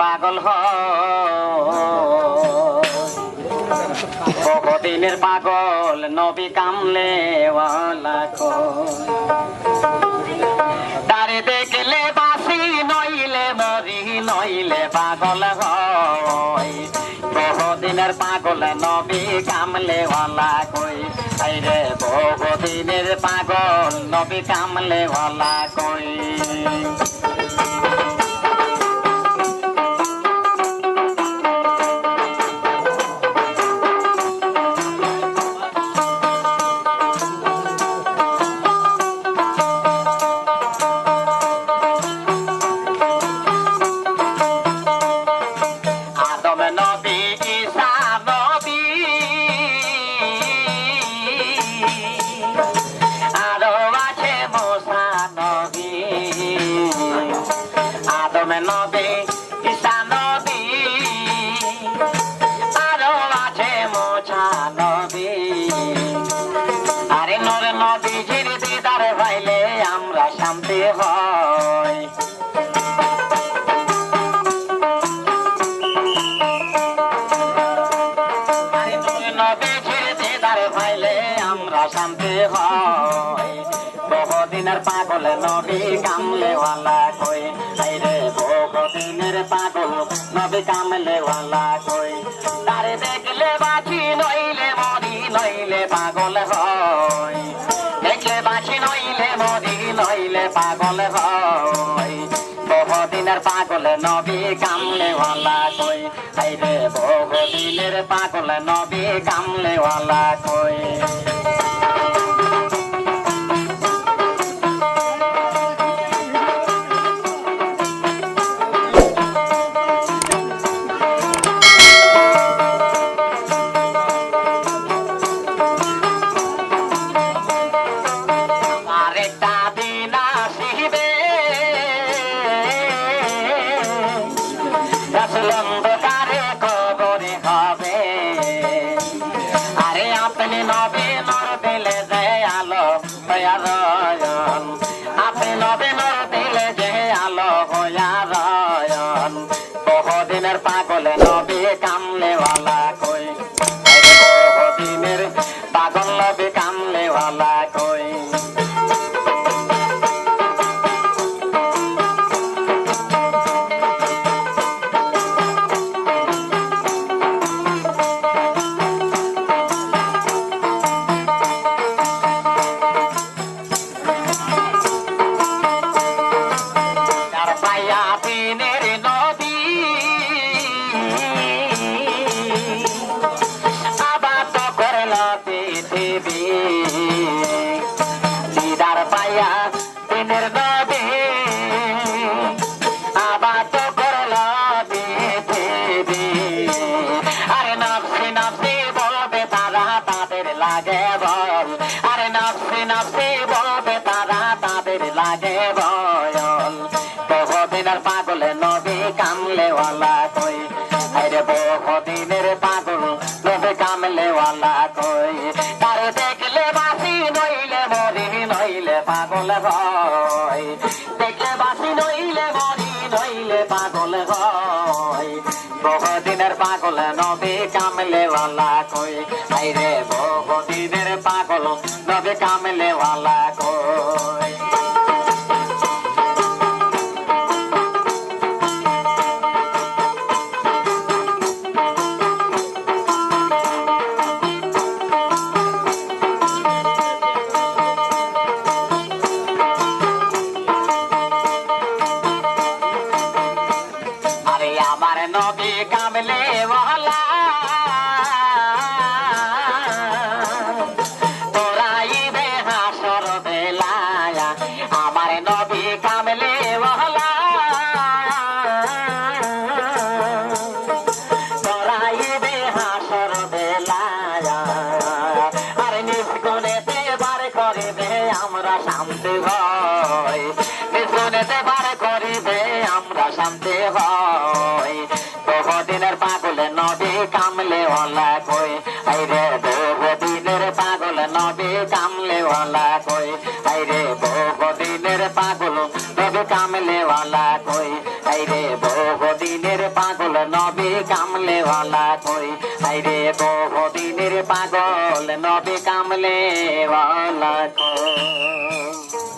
পাগল বহুদিনের পাগল, নবী কামলে তারে দেখলে বাসি নইলে, মরি নইলে পাগল হয় বহুদিনের পাগল, নবী কামলে ওয়ালা কই। আইরে, বহুদিনের পাগল, নবী কামলে ওয়ালা কই। আদম নবী ঈসা নবী আরও আছে মোছা নবী আরে নর নবী ঝির দিদার ভাইলে আমরা শান্তি হয়। শান্তি হয়। বহুদিনের পাগল নবী কামলে ওয়ালা কই? বহুদিনের পাগল, নবী কামলে ওয়ালা কই? তারে দেখলে বাঁচি, নইলে মরি, নইলে পাগল হয় দেখলে বাঁচি, নইলে মরি, নইলে পাগল হয় বহুদিনের পাগল, নবী কামলে ওয়ালা কই আইরে বহুদিনের পাগল, নবী কামলে ওয়ালা কই? subscribe বহুদিনের পাগলে নবী কামলে ওয়ালা কই আরে বহুদিনের পাগল, নবী কামলে ওয়ালা কই তার দেখলে বাসি নইলে মরি নইলে পাগল হয়। দেখলে বাসি নইলে মরি নইলে পাগল হয়। বহুদিনের পাগল, নবী কামলে ওয়ালা কই আইরে বহুদিনের পাগল, নবী কামলে ওয়ালা কই কামলে ওয়ালা। তোরাই বে হাসর বেলায়, আমার নবী কামলে ওয়ালা। তোরাই হাসর বেলায়, আরে নিষ্গুণেতে বার করিবে আমরা শান্তি হয়। নিষ্গুণেতে বার করিবে আমরা শান্তি হয়। কামলে ওলা কই? আইরে বহুদিনের পাগল, নবী কামলে ওলা কই? আইরে বহুদিনের পাগল, নবী কামলে ওলা কই? আইরে বহুদিনের পাগল, নবী কামলে ওলা কই? আইরে বহুদিনের পাগল, নবী কামলে ওলা কই?